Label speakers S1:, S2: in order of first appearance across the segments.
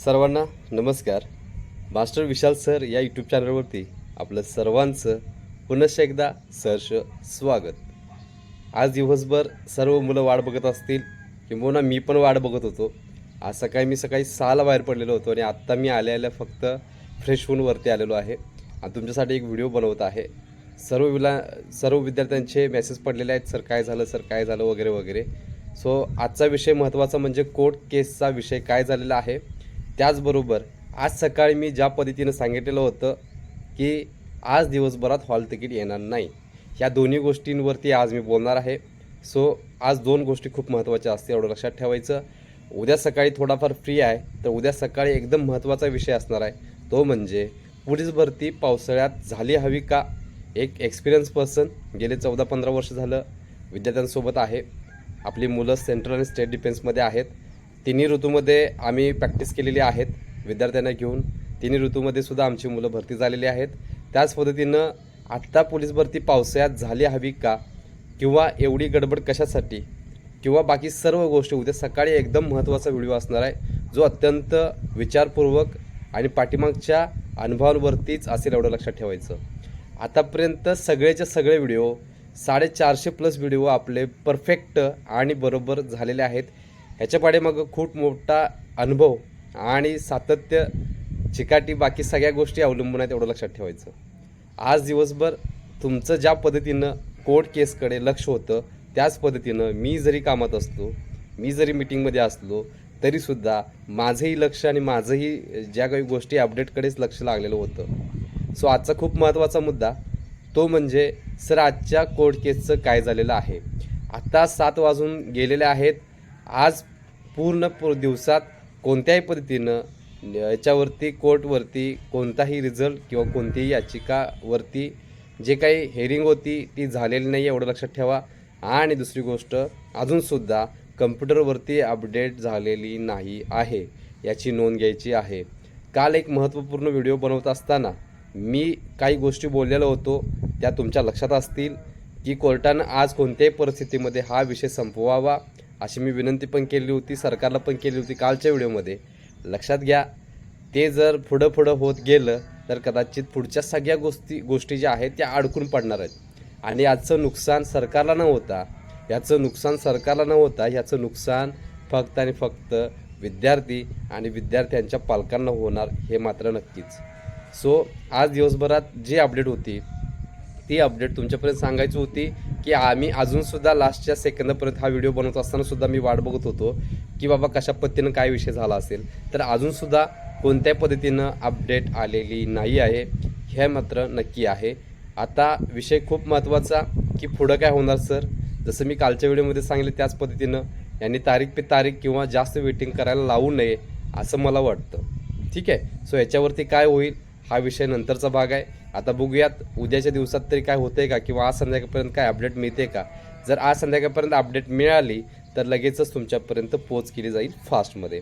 S1: सर्वांना नमस्कार. Master Vishal sir या यूट्यूब चॅनलवरती आपलं सर्वांचं पुनश्च एकदा सहर्ष स्वागत. आज दिवसभर सर्व मुलं वाट बघत असतील किंबहुना मी पण वाट बघत होतो. आज सकाळी मी सकाळी सहाला बाहेर पडलेलो होतो आणि आत्ता मी आल्या आल्या फक्त फ्रेश होऊन वरती आलेलो आहे. आणि तुमच्यासाठी एक व्हिडिओ बनवत आहे. सर्व विला सर्व विद्यार्थ्यांचे मेसेज पडलेले आहेत सर काय झालं? सर काय झालं? वगैरे वगैरे. सो आजचा विषय महत्त्वाचा म्हणजे कोर्ट केसचा विषय काय झालेला आहे. त्याचबरोबर आज सकाळी मी ज्या पद्धतीनं सांगितलेलं होतं की आज दिवसभरात हॉल तिकीट येणार नाही ह्या दोन्ही गोष्टींवरती आज मी बोलणार आहे. सो आज दोन गोष्टी खूप महत्त्वाच्या असतील एवढं लक्षात ठेवायचं. उद्या सकाळी थोडाफार फ्री आहे तर उद्या सकाळी एकदम महत्त्वाचा विषय असणार आहे. तो म्हणजे पोलीस भरती पावसाळ्यात झाली हवी का? एक एक्सपिरियन्स पर्सन गेले चौदा पंधरा वर्ष झालं विद्यार्थ्यांसोबत आहे. आपली मुलं सेंट्रल आणि स्टेट डिफेन्समध्ये आहेत. तिन्ही ऋतूमध्ये आम्ही प्रॅक्टिस केलेली आहेत विद्यार्थ्यांना घेऊन. तिन्ही ऋतूमध्ये सुद्धा आमची मुलं भरती झालेली आहेत. त्याच पद्धतीनं आत्ता पोलीस भरती पावसाळ्यात झाली हवी का? किंवा एवढी गडबड कशासाठी? किंवा बाकी सर्व गोष्टी उद्या सकाळी एकदम महत्त्वाचा व्हिडिओ असणार आहे जो अत्यंत विचारपूर्वक आणि पाठीमागच्या अनुभवांवरतीच असेल एवढं लक्षात ठेवायचं. आतापर्यंत सगळेचे सगळे व्हिडिओ साडेचारशे प्लस व्हिडिओ आपले परफेक्ट आणि बरोबर झालेले आहेत. ह्याच्या मग खूप मोठा अनुभव आणि सातत्य चिकाटी बाकी सगळ्या गोष्टी अवलंबून आहेत एवढं लक्षात ठेवायचं. आज दिवसभर तुमचं ज्या पद्धतीनं कोर्ट केसकडे लक्ष होतं त्याच पद्धतीनं मी जरी कामात असलो मी जरी मिटिंगमध्ये असलो तरीसुद्धा माझंही लक्ष आणि माझंही ज्या काही गोष्टी अपडेटकडेच लक्ष लागलेलं होतं. सो आजचा खूप महत्त्वाचा मुद्दा तो म्हणजे सर आजच्या कोर्ट केसचं काय झालेलं आहे? आत्ता सात वाजून गेलेले आहेत. आज पूर्ण दिवसात कोणत्याही पद्धतीनं याच्यावरती कोर्टवरती कोणताही रिझल्ट किंवा कोणतीही याचिकावरती जे काही हेरिंग होती ती झालेली नाही एवढं लक्षात ठेवा. आणि दुसरी गोष्ट अजूनसुद्धा कम्प्युटरवरती अपडेट झालेली नाही आहे याची नोंद घ्यायची आहे. काल एक महत्त्वपूर्ण व्हिडिओ बनवत असताना मी काही गोष्टी बोललेलो होतो त्या तुमच्या लक्षात असतील की कोर्टानं आज कोणत्याही परिस्थितीमध्ये हा विषय संपवावा अशी मी विनंती पण केली होती सरकारला पण केली होती कालच्या व्हिडिओमध्ये. लक्षात घ्या ते जर पुढं पुढं होत गेलं तर कदाचित पुढच्या सगळ्या गोष्टी गोष्टी ज्या आहेत त्या अडकून पडणार आहेत. आणि याचं नुकसान सरकारला न होता याचं नुकसान सरकारला न होता याचं नुकसान फक्त आणि फक्त विद्यार्थी आणि विद्यार्थ्यांच्या पालकांना होणार हे मात्र नक्कीच. सो आज दिवसभरात जी अपडेट होती ती अपडेट तुमच्यापर्यंत सांगायची होती. की आम्ही अजूनसुद्धा लास्टच्या सेकंदापर्यंत हा व्हिडिओ बनवत असताना सुद्धा मी वाट बघत होतो की बाबा कशा पद्धतीनं काय विषय झाला असेल. तर अजूनसुद्धा कोणत्या पद्धतीनं अपडेट आलेली नाही आहे हे मात्र नक्की आहे. आता विषय खूप महत्त्वाचा की पुढं काय होणार सर जसं मी कालच्या व्हिडिओमध्ये सांगितलं त्याच पद्धतीनं यांनी तारीख पे तारीख किंवा जास्त वेटिंग करायला लावू नये असं मला वाटतं. ठीक आहे? सो याच्यावरती काय होईल हा विषय नंतरचा भाग आहे. आता बघूयात उद्याच्या दिवसात तरी काय होतंय का? किंवा आज संध्याकाळपर्यंत काय अपडेट मिळते का? जर आज संध्याकाळपर्यंत अपडेट मिळाली तर लगेचच तुमच्यापर्यंत पोच केली जाईल फास्टमध्ये.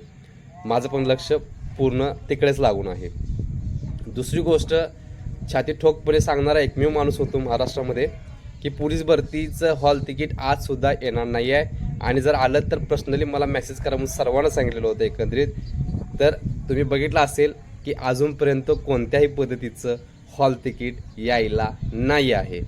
S1: माझं पण लक्ष पूर्ण तिकडेच लागून आहे. दुसरी गोष्ट छाती ठोकपणे सांगणारा एकमेव माणूस होतो महाराष्ट्रामध्ये की पोलीस भरतीचं हॉल तिकीट आजसुद्धा येणार नाही आहे आणि जर आलं तर पर्सनली मला मेसेज करा म्हणून सर्वांना सांगितलेलं होतं एकंदरीत. तर तुम्ही बघितलं असेल की अजूनपर्यंत कोणत्याही पद्धतीचं हॉल तिकीट यायला नाही आहे.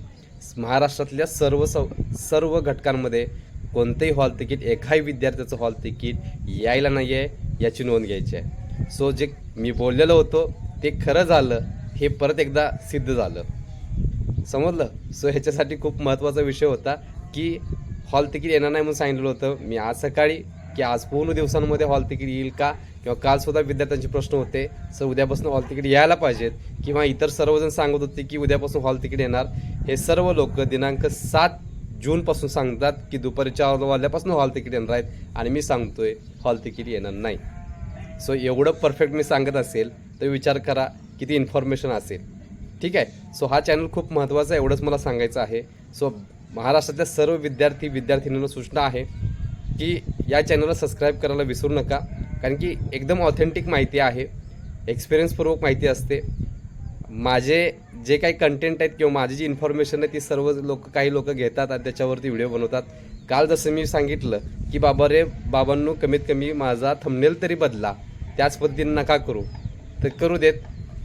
S1: महाराष्ट्रातल्या सर्व सव सर्व घटकांमध्ये कोणतंही हॉल तिकीट एकाही विद्यार्थ्याचं हॉल तिकीट यायला नाही आहे याची नोंद घ्यायची आहे. सो जे मी बोललेलो होतो ते खरं झालं हे परत एकदा सिद्ध झालं. समजलं? सो ह्याच्यासाठी खूप महत्त्वाचा विषय होता की हॉल तिकीट येणार नाही म्हणून सांगितलं होतं. मी आज सकाळी की आज पूर्ण दिवसांमध्ये हॉल तिकीट येईल का? किंवा कालसुद्धा विद्यार्थ्यांचे प्रश्न होते सर उद्यापासून हॉल तिकीट यायला पाहिजेत. किंवा इतर सर्वजण सांगत होते की उद्यापासून हॉल तिकीट येणार. हे सर्व लोक दिनांक सात जूनपासून सांगतात की दुपारी चार वाजल्यापासून हॉल तिकीट येणार आहेत. आणि मी सांगतोय हॉल तिकीट येणार नाही. सो एवढं परफेक्ट मी सांगत असेल तर विचार करा किती इन्फॉर्मेशन असेल. ठीक आहे? सो हा चॅनल खूप महत्त्वाचा आहे एवढंच मला सांगायचं आहे. सो महाराष्ट्रातल्या सर्व विद्यार्थी विद्यार्थिनींना सूचना आहे की या चॅनलला सबस्क्राईब करायला विसरू नका. कारण की एकदम ऑथेंटिक माहिती आहे. एक्सपिरियन्सपूर्वक माहिती असते. माझे जे काही कंटेंट आहेत किंवा माझी जी इन्फॉर्मेशन आहे ती सर्व लोक काही लोक घेतात आणि त्याच्यावरती व्हिडिओ बनवतात. काल जसं मी सांगितलं की बाबा रे बाबांनो कमीत कमी माझा थंबनेल तरी बदला. त्याच पद्धतीने नका करू. तर करू देत.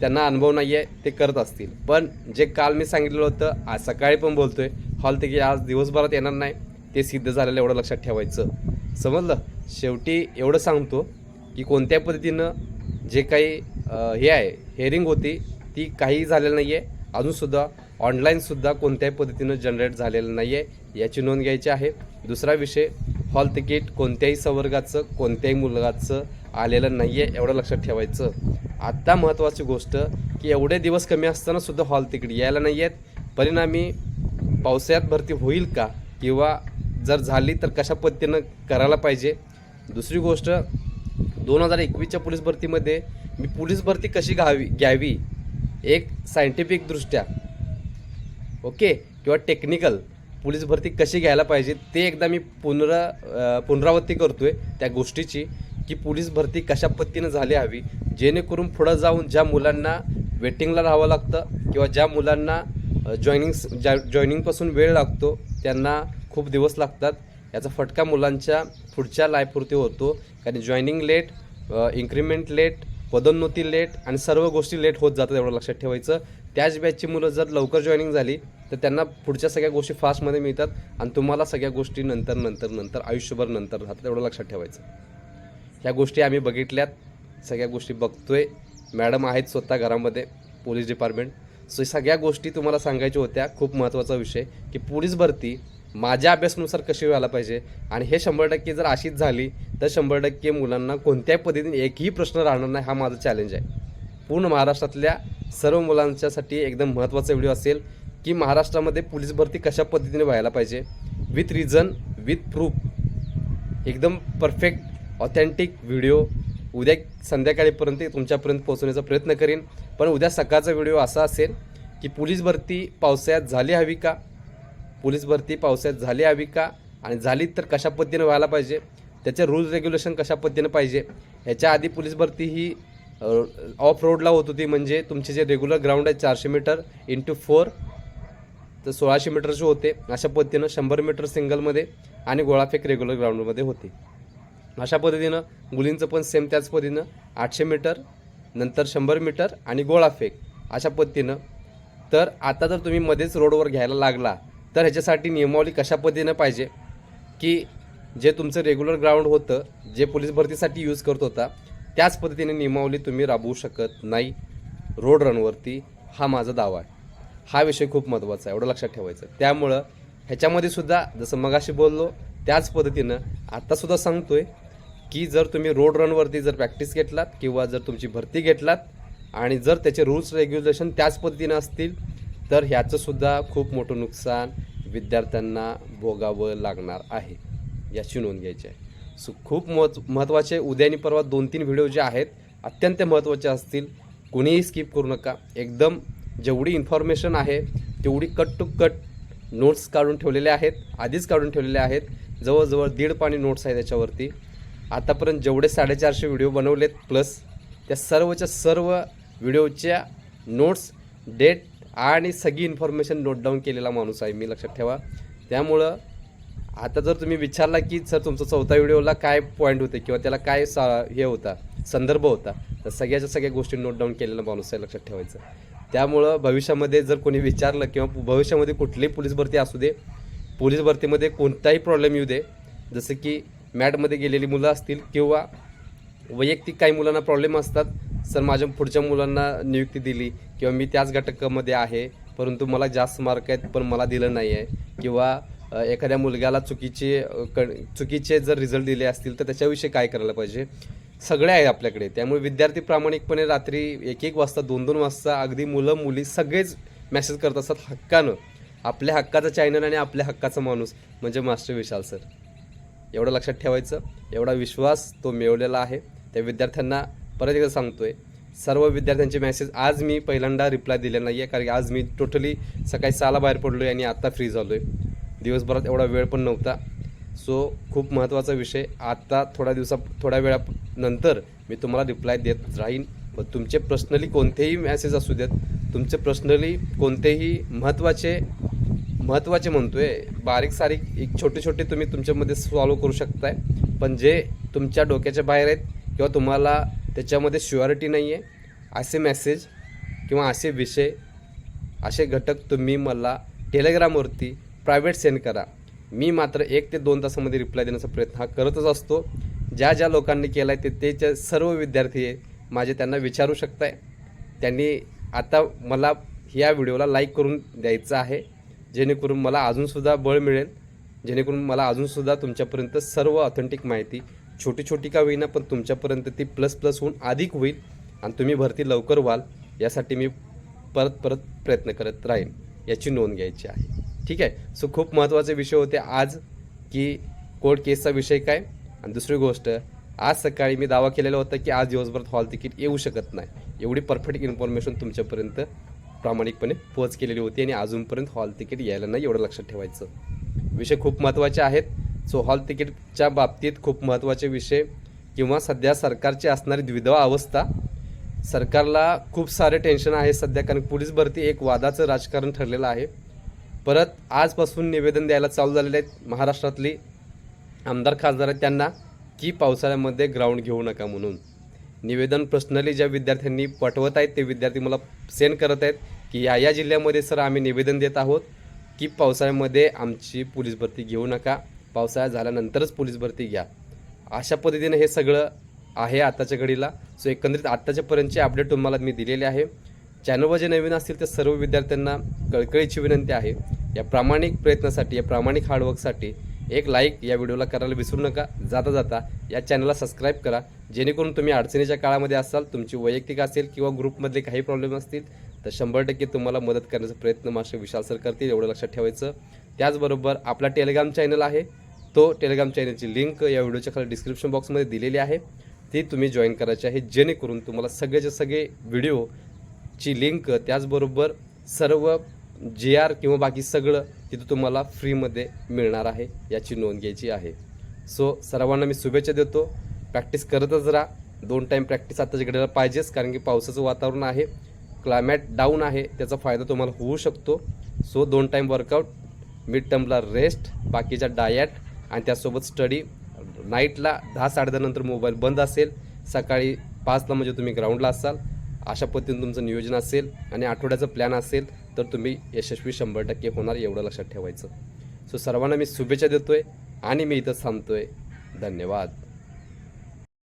S1: त्यांना अनुभव नाही आहे ते करत असतील. पण जे काल मी सांगितलं होतं आज सकाळी पण बोलतोय. हॉल ते की आज दिवसभरात येणार नाही. ते सिद्ध झालेलं एवढं लक्षात ठेवायचं. समजलं? शेवटी एवढं सांगतो की कोणत्या पद्धतीनं जे काही हे आहे हेअरिंग होती ती काही झालेलं नाही आहे अजूनसुद्धा ऑनलाईनसुद्धा कोणत्याही पद्धतीनं जनरेट झालेलं नाही आहे याची नोंद घ्यायची आहे. दुसरा विषय हॉल तिकीट कोणत्याही संवर्गाचं कोणत्याही मुलगाचं आलेलं नाही आहे एवढं लक्षात ठेवायचं. आत्ता महत्त्वाची गोष्ट की एवढे दिवस कमी असतानासुद्धा हॉल तिकीट यायला नाही आहेत परिणामी पावसाळ्यात भरती होईल का? किंवा जर झाली तर कशा पद्धतीनं करायला पाहिजे? दुसरी गोष्ट दोन हजार एकवीसच्या पोलीस भरतीमध्ये मी पोलीस भरती कशी घ्यावी घ्यावी? एक सायंटिफिकदृष्ट्या ओके? किंवा टेक्निकल पोलीस भरती कशी घ्यायला पाहिजे ते एकदा मी पुनरा पुनरावृत्ती करतो आहे त्या गोष्टीची की पोलीस भरती कशा पद्धतीनं झाली हवी जेणेकरून पुढं जाऊन ज्या मुलांना वेटिंगला राहावं लागतं किंवा ज्या मुलांना जॉईनिंग ज्या जॉईनिंगपासून वेळ लागतो त्यांना खूप दिवस लागतात. याचा फटका मुलांच्या पुढच्या लाईफवरती होतो. कारण जॉईनिंग लेट इन्क्रीमेंट लेट पदोन्नती लेट आणि सर्व गोष्टी लेट होत जातात एवढं लक्षात ठेवायचं. त्याच बॅचची मुलं जर लवकर जॉईनिंग झाली तर त्यांना पुढच्या सगळ्या गोष्टी फास्टमध्ये मिळतात आणि तुम्हाला सगळ्या गोष्टी नंतर नंतर नंतर आयुष्यभर नंतर राहतात एवढं लक्षात ठेवायचं. ह्या गोष्टी आम्ही बघितल्यात. सगळ्या गोष्टी बघतोय. मॅडम आहेत स्वतः घरामध्ये पोलीस डिपार्टमेंट सो सगळ्या गोष्टी तुम्हाला सांगायच्या होत्या. खूप महत्त्वाचा विषय की पोलीस भरती माझ्या अभ्यासानुसार कशी व्हायला पाहिजे? आणि हे शंभर टक्के जर अशीच झाली तर शंभर टक्के मुलांना कोणत्याही पद्धतीने एकही प्रश्न राहणार नाही हा माझा चॅलेंज आहे. पूर्ण महाराष्ट्रातल्या सर्व मुलांच्यासाठी एकदम महत्त्वाचा व्हिडिओ असेल की महाराष्ट्रामध्ये पोलीस भरती कशा पद्धतीने व्हायला पाहिजे? विथ रिझन विथ प्रूफ एकदम परफेक्ट ऑथेंटिक व्हिडिओ उद्या संध्याकाळीपर्यंत तुमच्यापर्यंत पोहोचवण्याचा प्रयत्न करीन. पण उद्या सकाळचा व्हिडिओ असा असेल की पोलीस भरती पावसाळ्यात झाली हवी का? पोलीस भरती पावसाळ्यात झाली हवी का? आणि झाली तर कशा पद्धतीनं व्हायला पाहिजे? त्याचे रूल्स रेग्युलेशन कशा पद्धतीनं पाहिजे? ह्याच्या आधी पोलीस भरती ही ऑफ रोडला होत होती म्हणजे तुमचे जे रेग्युलर ग्राउंड आहे चारशे मीटर इंटू फोर तर सोळाशे मीटरचे होते. अशा पद्धतीनं शंभर मीटर सिंगलमध्ये आणि गोळाफेक रेग्युलर ग्राउंडमध्ये होते. अशा पद्धतीनं मुलींचं पण सेम त्याच पद्धतीनं. आठशे मीटर नंतर शंभर मीटर आणि गोळाफेक अशा पद्धतीनं. तर आता जर तुम्ही मध्येच रोडवर घ्यायला लागला तर ह्याच्यासाठी नियमावली कशा पद्धतीनं पाहिजे? की जे तुमचं रेग्युलर ग्राउंड होतं जे पोलीस भरतीसाठी यूज करत होता त्याच पद्धतीने नियमावली तुम्ही राबवू शकत नाही. रोड रनवरती हा माझा दावा आहे. हा विषय खूप महत्त्वाचा आहे एवढं लक्षात ठेवायचं. त्यामुळं ह्याच्यामध्ये सुद्धा जसं मगाशी बोललो त्याच पद्धतीनं आत्तासुद्धा सांगतो आहे की जर तुम्ही रोड रनवरती जर प्रॅक्टिस घेतलात किंवा जर तुमची भरती घेतलात आणि जर त्याचे रूल्स रेग्युलेशन त्याच पद्धतीनं असतील तर ह्याचंसुद्धा खूप मोठं नुकसान विद्यार्थ्यांना भोगावं लागणार आहे. याची नोंद घ्यायची आहे. सो खूप महत्त्व महत्त्वाचे उद्या आणि परवा दोन तीन व्हिडिओ जे आहेत अत्यंत महत्त्वाचे असतील. कोणीही स्किप करू नका. एकदम जेवढी इन्फॉर्मेशन आहे तेवढी कट टू कट नोट्स काढून ठेवलेले आहेत. आधीच काढून ठेवलेले आहेत. जवळजवळ दीड पाणी नोट्स आहे त्याच्यावरती. आतापर्यंत जेवढे साडेचारशे व्हिडिओ बनवलेत प्लस त्या सर्वच्या सर्व व्हिडिओच्या नोट्स डेट आणि सगळी इन्फॉर्मेशन नोट डाऊन केलेला माणूस आहे मी लक्षात ठेवा. त्यामुळं आता जर तुम्ही विचारला की सर तुमचा चौथा व्हिडिओला काय पॉईंट होते? किंवा त्याला काय सा हे होता संदर्भ होता तर सगळ्याच्या सगळ्या गोष्टी नोट डाऊन केलेला माणूस आहे लक्षात ठेवायचं. त्यामुळं भविष्यामध्ये जर कोणी विचारलं किंवा भविष्यामध्ये कुठलीही पोलीस भरती असू दे पोलीस भरतीमध्ये कोणताही प्रॉब्लेम येऊ दे जसं की मॅटमध्ये गेलेली मुलं असतील किंवा वैयक्तिक काही मुलांना प्रॉब्लेम असतात सर माझ्या पुढच्या मुलांना नियुक्ती दिली किंवा मी त्याच घटकामध्ये आहे परंतु मला जास्त मार्क आहेत पण मला दिलं नाही आहे किंवा एखाद्या मुलग्याला चुकीचे क चुकीचे जर रिझल्ट दिले असतील तर त्याच्याविषयी काय करायला पाहिजे? सगळे आहे आपल्याकडे. त्यामुळे विद्यार्थी प्रामाणिकपणे रात्री एक एक वाजता दोन दोन वाजता अगदी मुलं मुली सगळेच मेसेज करत असतात हक्कानं. आपल्या हक्काचा चॅनल आणि आपल्या हक्काचा माणूस. म्हणजे मास्टर विशाल सर. एवढं लक्षात ठेवायचं. एवढा विश्वास तो मिळवलेला आहे. त्या विद्यार्थ्यांना परत एकदा सांगतोय सर्व विद्यार्थ्यांचे मेसेज आज मी पहिल्यांदा रिप्लाय दिले नाही आहे कारण की आज मी टोटली सकाळी सहाला बाहेर पडलो आहे आणि आत्ता फ्री झालो आहे दिवसभरात एवढा वेळ पण नव्हता. सो खूप महत्त्वाचा विषय. आत्ता थोड्या दिवसा थोड्या वेळानंतर मी तुम्हाला रिप्लाय देत राहीन. व तुमचे पर्सनली कोणतेही मेसेज असू देत तुमचे पर्सनली कोणतेही महत्त्वाचे महत्त्वाचे म्हणतोय बारीक सारीक एक छोटे छोटे तुम्ही तुमच्यामध्ये सॉल्व करू शकताय. पण जे तुमच्या डोक्याच्या बाहेर आहेत किंवा तुम्हाला त्याच्यामध्ये शुअरिटी नाही आहे असे मेसेज किंवा असे विषय असे घटक तुम्ही मला टेलिग्रामवरती प्रायव्हेट सेंड करा. मी मात्र एक ते दोन तासामध्ये रिप्लाय देण्याचा प्रयत्न हा करतच असतो. ज्या ज्या लोकांनी केला आहे ते तेचे सर्व विद्यार्थी आहे माझे त्यांना विचारू शकताय. त्यांनी आता मला ह्या व्हिडिओला लाईक करून द्यायचं आहे. जेणेकरून मला अजूनसुद्धा बळ मिळेल. जेणेकरून मला अजूनसुद्धा तुमच्यापर्यंत सर्व ऑथेंटिक माहिती छोटी छोटी का होईना पण तुमच्यापर्यंत ती प्लस प्लस होऊन अधिक होईल आणि तुम्ही भरती लवकर व्हाल यासाठी मी परत परत प्रयत्न करत राहीन याची नोंद घ्यायची आहे. ठीक आहे? सो खूप महत्त्वाचे विषय होते आज की कोर्ट केसचा विषय काय? आणि दुसरी गोष्ट आज सकाळी मी दावा केलेला होता की आज दिवसभरात हॉल तिकीट येऊ शकत नाही. एवढी परफेक्ट इन्फॉर्मेशन तुमच्यापर्यंत प्रामाणिकपणे पोच केलेली होती आणि अजूनपर्यंत हॉल तिकीट यायला नाही एवढं लक्षात ठेवायचं. विषय खूप महत्त्वाचे आहेत. सो हॉल तिकीटच्या बाबतीत खूप महत्त्वाचे विषय किंवा सध्या सरकारची असणारी द्विधवा अवस्था. सरकारला खूप सारे टेन्शन आहे सध्या कारण पोलीस भरती एक वादाचं राजकारण ठरलेलं आहे. परत आजपासून निवेदन द्यायला चालू झालेले आहेत महाराष्ट्रातली आमदार खासदार आहेत त्यांना की पावसाळ्यामध्ये ग्राउंड घेऊ नका म्हणून. निवेदन पर्सनली ज्या विद्यार्थ्यांनी पाठवत आहेत ते विद्यार्थी मला सेंड करत आहेत की या या जिल्ह्यामध्ये सर आम्ही निवेदन देत आहोत की पावसाळ्यामध्ये आमची पोलीस भरती घेऊ नका. पावसाळा झाल्यानंतरच पोलीस भरती घ्या. अशा पद्धतीने हे सगळं आहे आत्ताच्या घडीला. सो एकंदरीत आत्ताच्यापर्यंतचे अपडेट तुम्हाला मी दिलेले आहे. चॅनलवर जे नवीन असतील त्या सर्व विद्यार्थ्यांना कळकळीची विनंती आहे. या प्रामाणिक प्रयत्नासाठी या प्रामाणिक हार्डवर्कसाठी एक लाईक या व्हिडिओला करायला विसरू नका. जाता जाता या चॅनलला सबस्क्राईब करा. जेणेकरून तुम्ही अडचणीच्या काळामध्ये असाल तुमची वैयक्तिक असेल किंवा ग्रुपमधले काही प्रॉब्लेम असतील तर शंभर टक्के तुम्हाला मदत करण्याचा प्रयत्न मास्टर विशाल सर करतील एवढं लक्षात ठेवायचं. त्याचबरोबर आपला टेलिग्राम चॅनल आहे. तो टेलिग्राम चॅनलची लिंक या व्हिडिओच्या खाली डिस्क्रिप्शन बॉक्समध्ये दिलेली आहे. ती तुम्ही जॉईन करायची आहे. जेणेकरून तुम्हाला सगळेचे सगळे व्हिडिओची लिंक त्याचबरोबर सर्व जे आर किंवा बाकी सगळं तिथं तुम्हाला फ्रीमध्ये मिळणार आहे. याची नोंद घ्यायची आहे. सो सर्वांना मी शुभेच्छा देतो. प्रॅक्टिस करतच राहा. दोन टाईम प्रॅक्टिस आताच्या घडीला पाहिजेच कारण की पावसाचं वातावरण आहे. क्लायमॅट डाऊन आहे. त्याचा फायदा तुम्हाला होऊ शकतो. सो दोन टाईम वर्कआउट मिड टर्मला रेस्ट बाकीच्या डायट आणि त्यासोबत स्टडी नाईटला दहा साडेदहा नंतर मोबाईल बंद असेल सकाळी पाचला म्हणजे तुम्ही ग्राउंडला असाल अशा पद्धतीने तुमचं नियोजन असेल आणि आठवड्याचं प्लॅन असेल तर तुम्ही यशस्वी शंभर टक्के होणार एवढं लक्षात ठेवायचं. सो सर्वांना मी शुभेच्छा देतो आहे आणि मी इथं थांबतो आहे धन्यवाद.